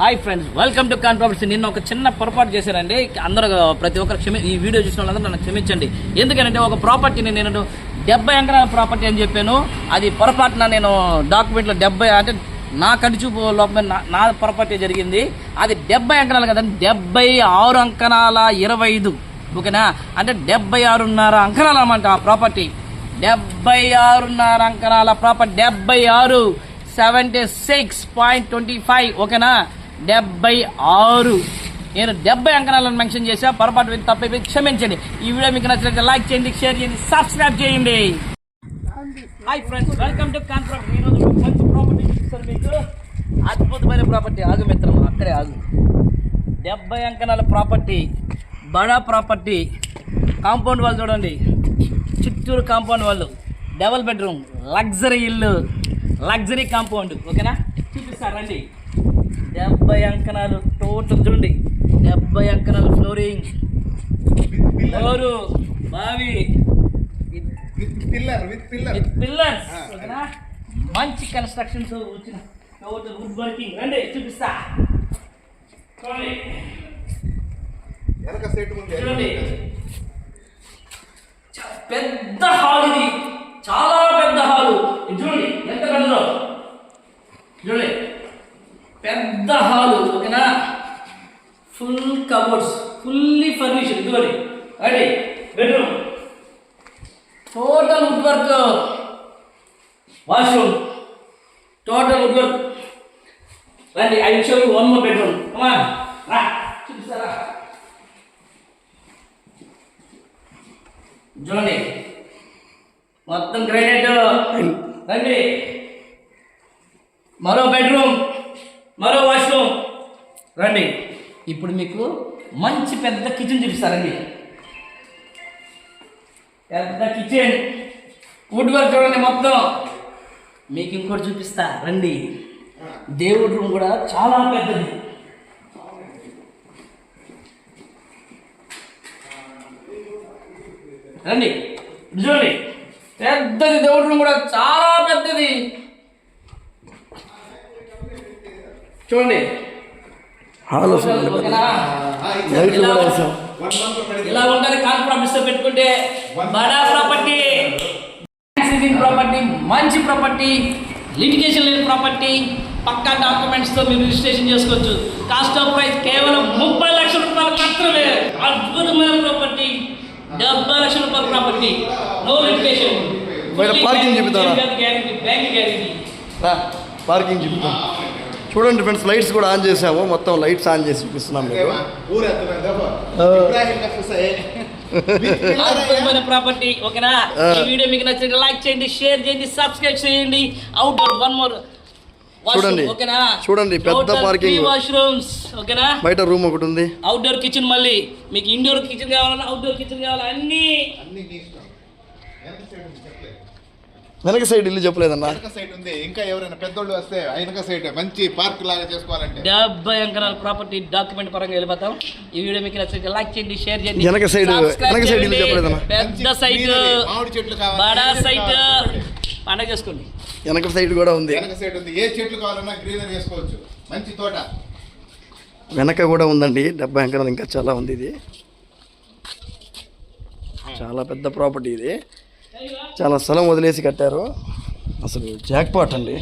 Hi friends welcome to con property నిన్న ఒక చిన్న పొరపాటు చేశారండి. అందరూ ప్రతి ఒక్కరు క్షమి ఈ వీడియో చూసిన వాళ్ళందరూ నన్ను క్షమించండి. ఎందుకంటే ఒక ప్రాపర్టీని నేను డెబ్బై ఎకరాల ప్రాపర్టీ అని చెప్పాను. అది పొరపాటున నేను డాక్యుమెంట్లో డెబ్బై అంటే నా కడిచూపు లోపల నా నా పొరపాటు జరిగింది. అది డెబ్బై అంకణాలు కదండి. డెబ్బై ఆరు అంకణాల ఇరవై ఐదు ఓకేనా? అంటే డెబ్బై ఆరున్నర అంకణాలు అనమాట ఆ ప్రాపర్టీ. డెబ్బై ఆరున్నర అంకణాల ప్రాపర్టీ. డెబ్బై ఆరు seventy six point twenty five. ఓకేనా? డెబ్బై ఆరు. నేను డెబ్బై అంకణాలను మెన్షన్ చేశాను పొరపాటు వ్యక్తి తప్పైపోయి క్షమించండి. ఈ వీడియో మీకు నచ్చినట్లయితే లైక్ చేయండి షేర్ చేయండి సబ్స్క్రైబ్ చేయండి. Hi friends welcome to conference ఈరోజు మంచి ప్రాపర్టీ చూపిస్తాను మీకు. అద్భుతమైన ప్రాపర్టీ ఆగు మిత్రం అక్కడే ఆగు. డెబ్బై అంకణాల ప్రాపర్టీ బడా ప్రాపర్టీ కాంపౌండ్ వాళ్ళు చూడండి. చిత్తూరు కాంపౌండ్ వాళ్ళు డబల్ బెడ్రూమ్ లగ్జరీ ఇల్లు లగ్జరీ కాంపౌండ్ ఓకేనా చూపిస్తారండి డెబ్బై అంకణాలు టోటల్ చూడండి. డెబ్బై అంకణాలు ఫ్లోరింగ్. ఫ్లోరు బావి. With pillar with pillar with pillars మంచి కన్స్ట్రక్షన్స్ వచ్చిన టోటల్ వుడ్ వర్కింగ్ రండి చూపిస్తా. చూడండి. పెద్ద హాల్ ఇది చాలా పెద్ద హాల్ ఇది చూడండి ఎంత పెద్దదో చూడండి పెద్ద హాల్ ఓకేనా? ఫుల్ కబోర్డ్స్ ఫుల్లీ ఫర్నిష్డ్ ఇదిగోండి. రండి bedroom total wood work washroom total wood work రండి I show you one more bedroom come on రా చూపిస్తారా? చూడండి. మొత్తం గ్రైనేట్ రండి. మరో బెడ్రూమ్ మరో వాష్రూమ్ రండి. ఇప్పుడు మీకు మంచి పెద్ద కిచెన్ చూపిస్తారండి. పెద్ద కిచెన్. వుడ్ వర్క్ చూడండి మొత్తం. మీకు ఇంకోటి చూపిస్తా. రండి. దేవుడి రూమ్ కూడా చాలా పెద్దది. రండి. చూడండి. పెద్దది. దేవుడి రూమ్ కూడా చాలా పెద్దది. చూడండి? లైట్లు ఇలా- కూడా వేసాం. ఉంటది కాన్ ప్రాపర్టీస్తో పెట్టుకుంటే. బడా ప్రాపర్టీ. ప్రాపర్టీ మంచి ప్రాపర్టీ లిటిగేషన్ లేని ప్రాపర్టీ. పక్కా డాక్యుమెంట్స్తో మీరు రిజిస్ట్రేషన్ చేసుకోవచ్చు. కాస్ట్ ఆఫ్ ప్రైస్ కేవలం ముప్పై లక్షల రూపాయలు మాత్రమే. అద్భుతమైన ప్రాపర్టీ. డెబ్బై లక్షల రూపాయల ప్రాపర్టీ. నో లిటిగేషన్ చెబుతారా? గ్యారెంటీ బ్యాంక్ గ్యారెంటీ పార్కింగ్ చెప్తాం. చూడండి ఫ్రెండ్స్ లైట్స్ కూడా ఆన్ చేసాము మొత్తం లైట్స్ ఆన్ చేసి చూపిస్తున్నాం అద్భుతమైన ప్రాపర్టీ ఓకేనా. ఈ వీడియో మీకు నచ్చితే లైక్ చేయండి షేర్ చేయండి సబ్స్క్రైబ్ చేయండి. వన్ మోర్ చూడండి. ఓకేనా? చూడండి, పెద్ద parking. వాష్రూమ్స్ ఓకేనా? బయట రూమ్ ఒకటి ఉంది. అవుట్డోర్ కిచెన్ మళ్ళీ. మీకు ఇండోర్ కిచెన్ కావాలన్నా అవుట్డోర్ కిచెన్ కావాలా అన్ని. అన్ని నీ ఇష్టం. వెనక సైడ్ సైడ్ ఇల్లు చెప్పలేదన్నా? వెనక సైడ్ ఉంది. ఇంకా ఎవరైనా పెద్దోళ్ళు వస్తే వెనక సైడ్ మంచి పార్క్ లాగా చేసుకోవాలంటే. డెబ్బై అంకణాల ప్రాపర్టీ డాక్యుమెంట్ పరంగా వెళ్ళిపోతాం. ఈ వీడియో మీకు నచ్చితే లైక్ చేయండి షేర్ చేయండి. వెనక subscribe వెనక side ఇల్లు. చెప్పలేదన్నా. పెద్ద సైట్. మామిడి చెట్లు కావాలి బడా సైట్? పండగ చేసుకోండి. వెనక సైడ్ కూడా ఉంది. వెనక సైడ్ ఉంది. ఏ చెట్లు కావాలన్నా గ్రీనరీ వేసుకోవచ్చు మంచి తోట. వెనక కూడా ఉందండి. డెబ్బై అంకణాలు ఇంకా చాలా ఉంది ఇది. చాలా పెద్ద ప్రాపర్టీ ఇది. చాలా స్థలం వదిలేసి కట్టారు. అసలు జాక్పాట్ అండి.